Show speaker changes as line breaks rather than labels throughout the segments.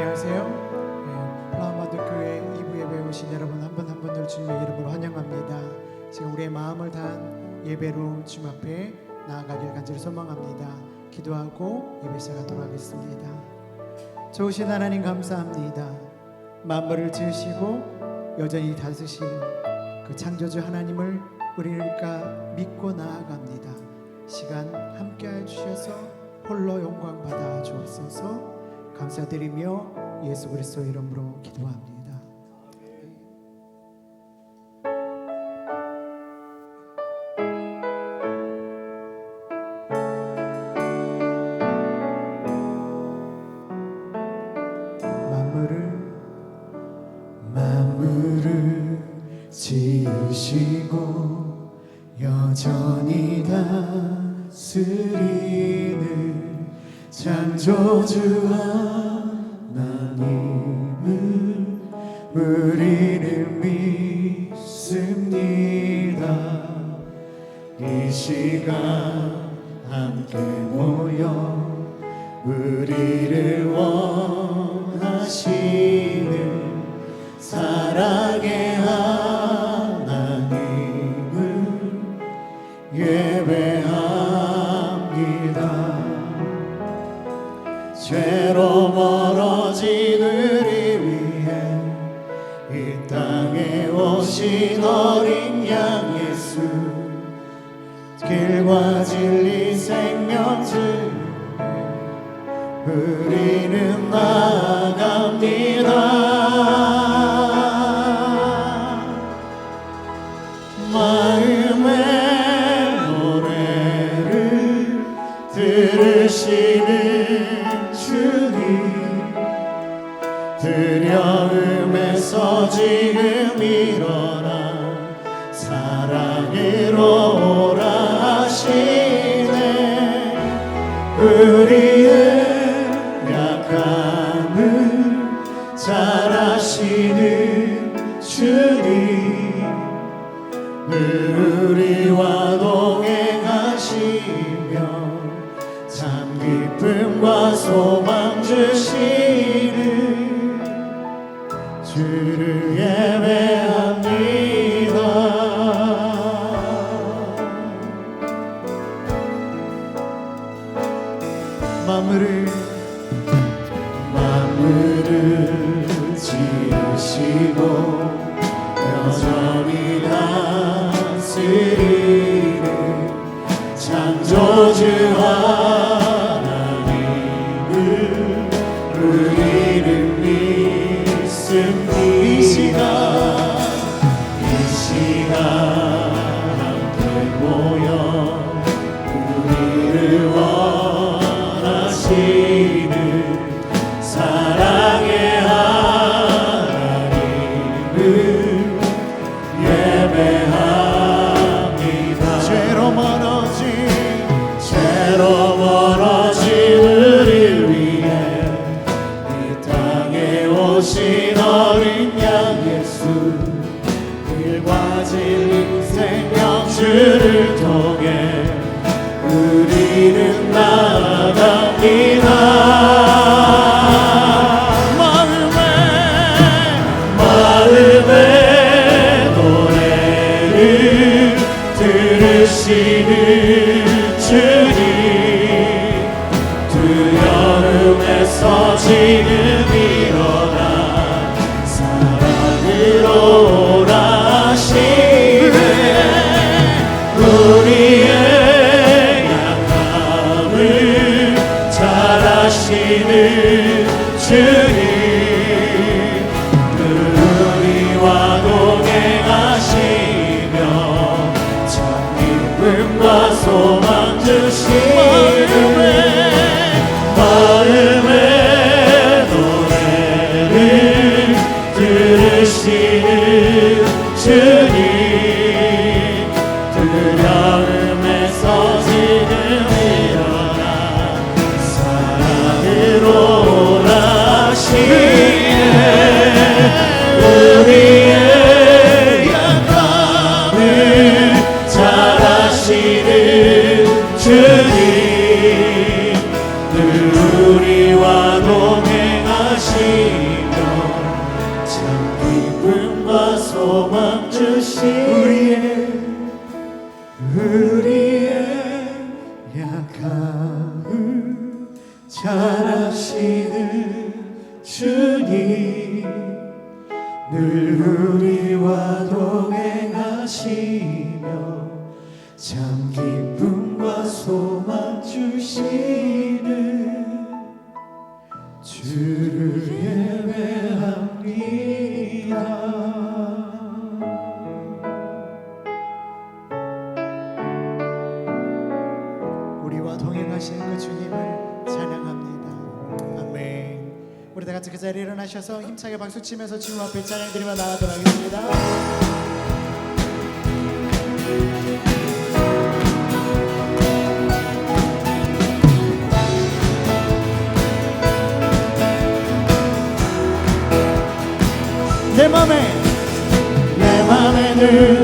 안녕하세요. 네, 플라마드 교회 2부 예배에 오신 여러분 한 분 한 분들 주님의 이름으로 환영합니다. 지금 우리의 마음을 다한 예배로 주님 앞에 나아가길 간절히 소망합니다. 기도하고 예배 시작하도록 하겠습니다. 좋으신 하나님 감사합니다. 만물을 지으시고 여전히 다스신 그 창조주 하나님을 우리가 믿고 나아갑니다. 시간 함께 해 주셔서 홀로 영광 받아 주옵소서. 감사드리며 예수 그리스도 이름으로 기도합니다. 지으시고 여전히 다스리는 창조주 하 지금 일어나 사랑으로 지 주님 주를 예배합니다.
그그 자리에 일어나셔서 힘차게 박수 치면서 주님 앞에 찬양 드리며 나가도록 하겠습니다.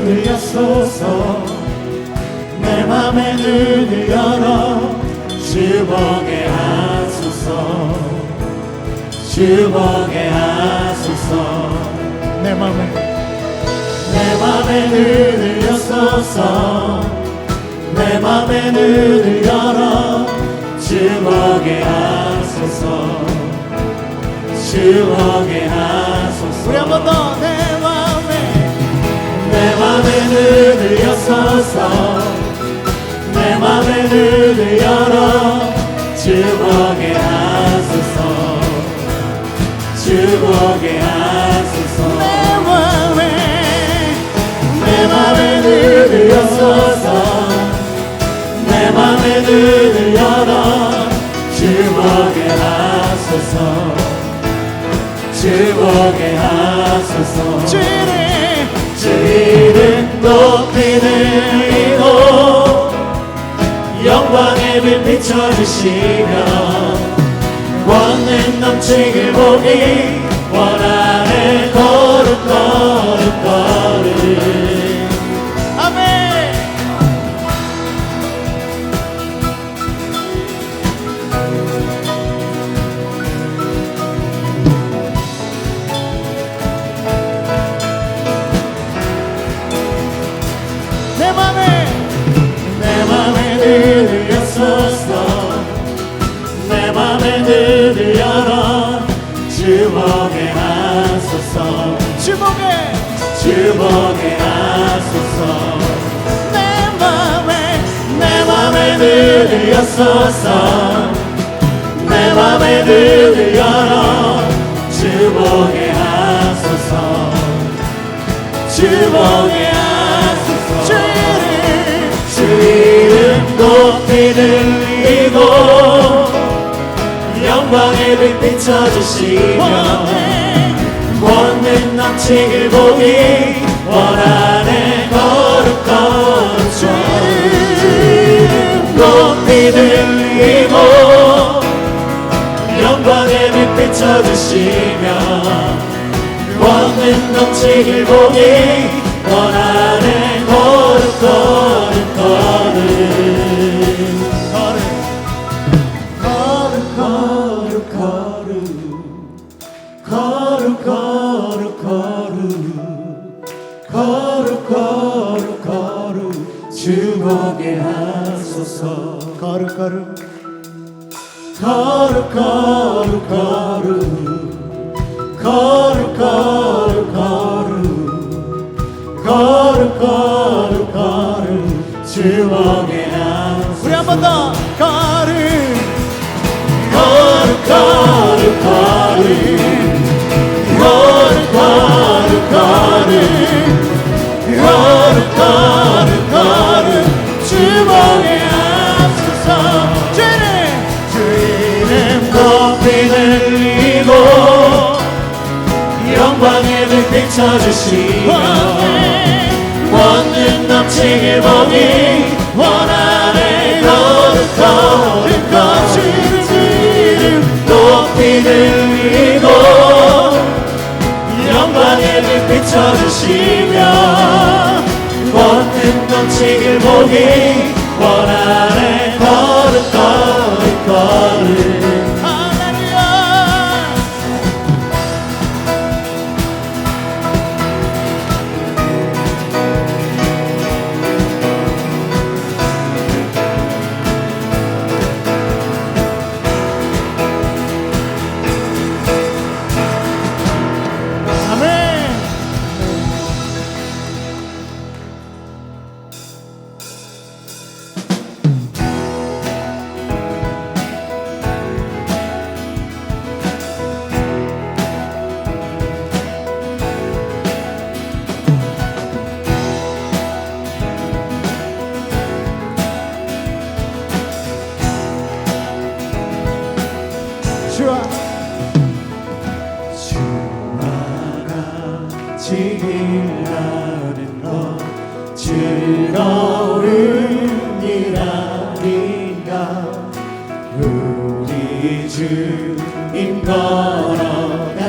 눈을 여소서. 내 맘에 눈을 열어 주목에 하소서. 주목에 하소서.
내 맘에.
내 맘에 눈을 여소서. 내 맘에 눈을 열어 주목에 하소서. 주목에 하소서.
우리 한 번더내 맘에
눈을 여소서. 내 맘에 눈을 열어 주목에 하소서. 주목에 하소서.
내 맘에
내 맘에 눈을 여소서. 내 맘에 눈을 열어 주목에 하소서. 주목에 하소서 주시며 권능 넘치길 보기 여소서 내 맘에 눈을 열어 주목에 하소서.
주목에
하소서.
주님
주 이름 높이 들리고 영광의 빛 비춰주시며 권능 넘치길 보기 원하네 거 비춰주시며 권능 넘치길 보기 원하네 거룩 거룩 거룩 거룩 거룩 거룩 거룩 거룩 거룩 거룩 거룩 주목에 하소서.
거룩 거룩
거룩 거룩 거룩 거룩 거룩 거룩 거룩 거룩 거룩 주목에 하소서
우리 한 번 더
비춰주시며 원능 넘치길 원하네 거룩 거룩 거룩 주이름 높이 들리고 영광의 빛 비춰주시며 원능 넘치길 보기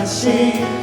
assim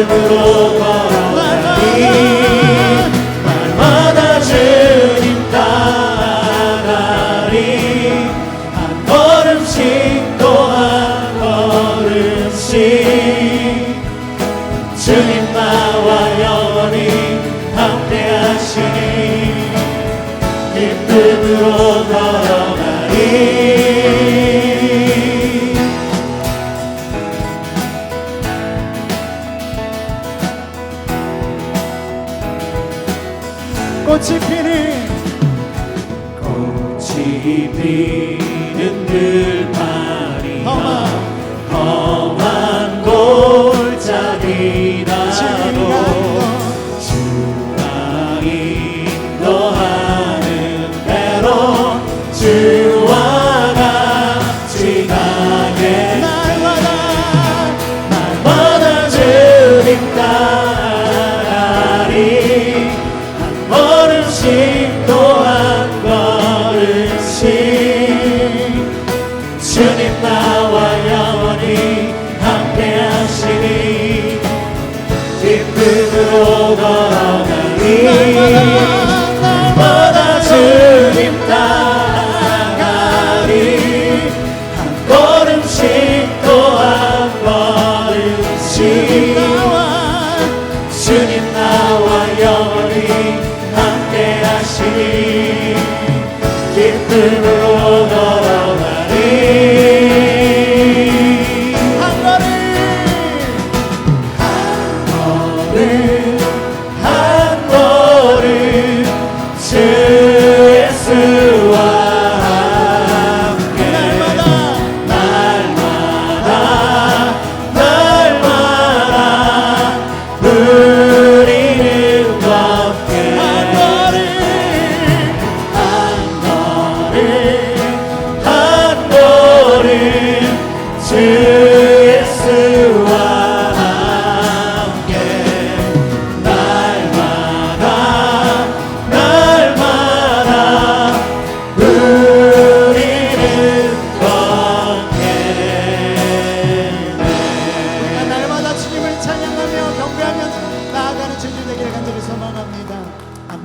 이름으로 가
꽃이 피는
꽃이 피는
Oh, la vida.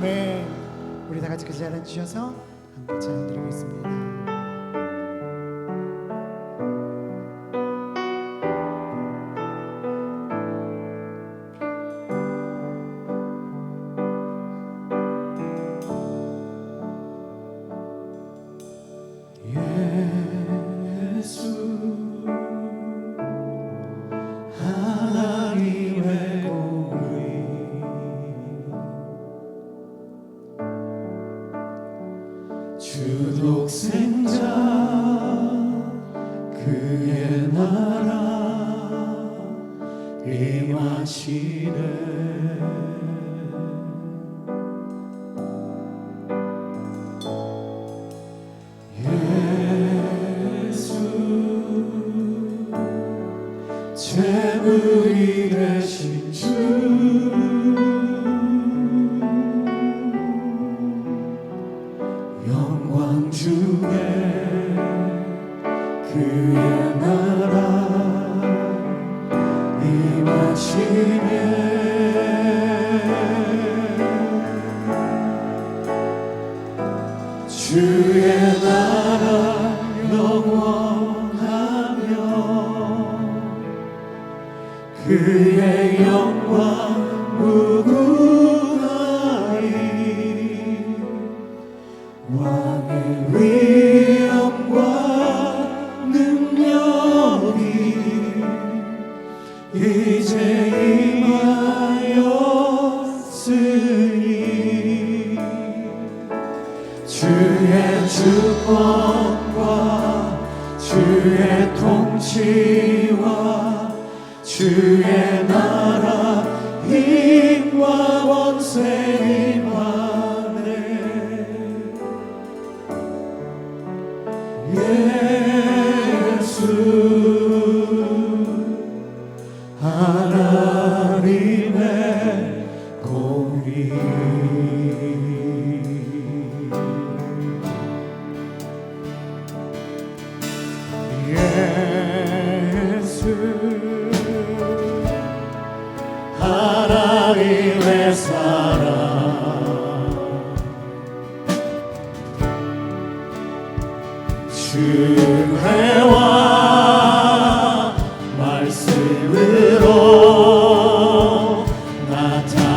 아멘. 우리 다 같이 그 자리에 주셔서 함께 찬양 드리겠습니다.
임하시네. 나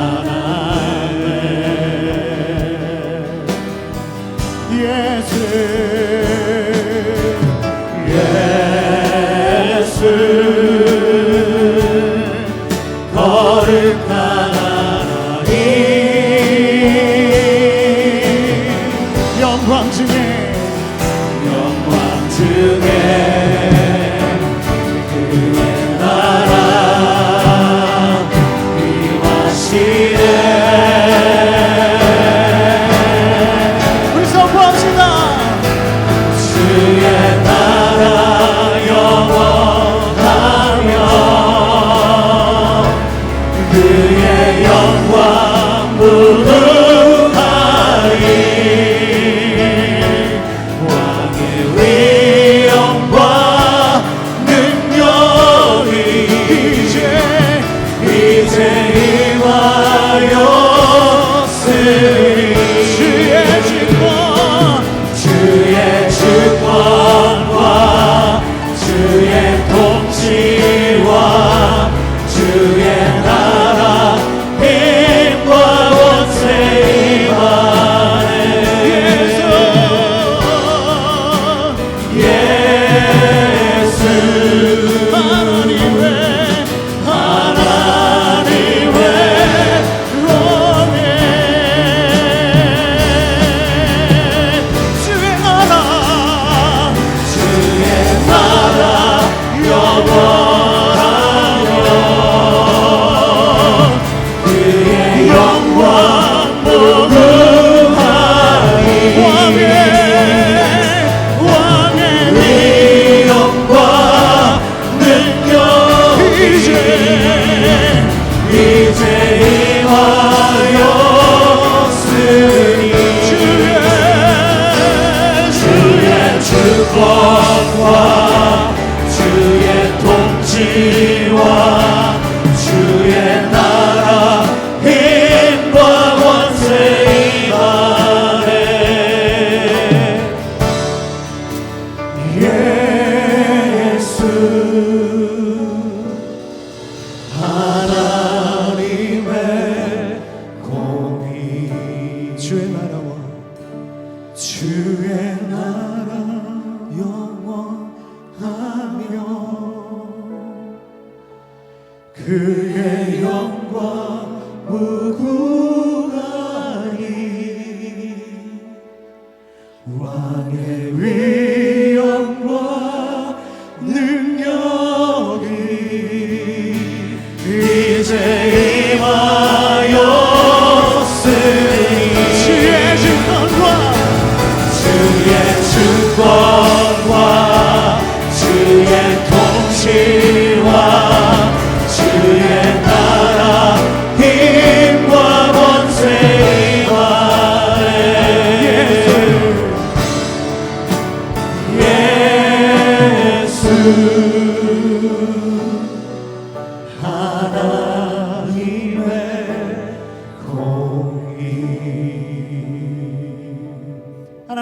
work.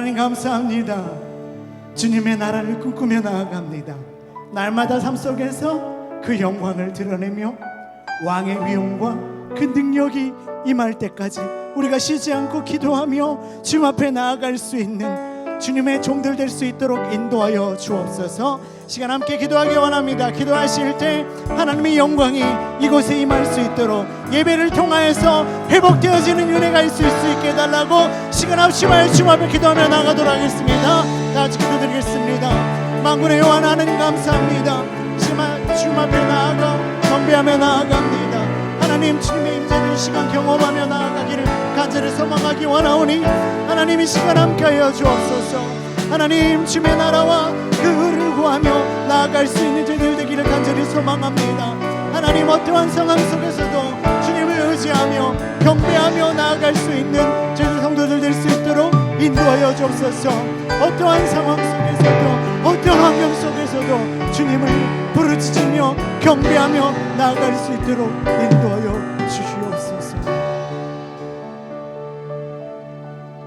하나님 감사합니다. 주님의 나라를 꿈꾸며 나아갑니다. 날마다 삶 속에서 그 영광을 드러내며 왕의 위엄과 그 능력이 임할 때까지 우리가 쉬지 않고 기도하며 주님 앞에 나아갈 수 있는 주님의 종들 될 수 있도록 인도하여 주옵소서. 시간 함께 기도하기 원합니다. 기도하실 때 하나님의 영광이 이곳에 임할 수 있도록 예배를 통하여서 회복되어지는 은혜가 있을 수 있게 해달라고 시간 없이 말 주님 앞에 기도하며 나가도록 하겠습니다. 다 같이 기도드리겠습니다. 만군의 여호와 하나님 감사합니다. 주님 앞에 나아가 경배하며 나아갑니다. 하나님 주님의 임재를 시간 경험하며 나아가기를 간절히 소망하기 원하오니 하나님 이 시간 함께하여 주옵소서. 하나님 주님의 나라와 그 의를 구하며 나아갈 수 있는 저희들 되기를 간절히 소망합니다. 하나님 어떠한 상황 속에서도 주님을 의지하며 경배하며 나아갈 수 있는 저희들 성도들 될 수 있도록 인도하여 주옵소서. 어떠한 상황 속에서도 어떠한 환경 속에서도 주님을 부르짖으며 경배하며 나아갈 수 있도록 인도하여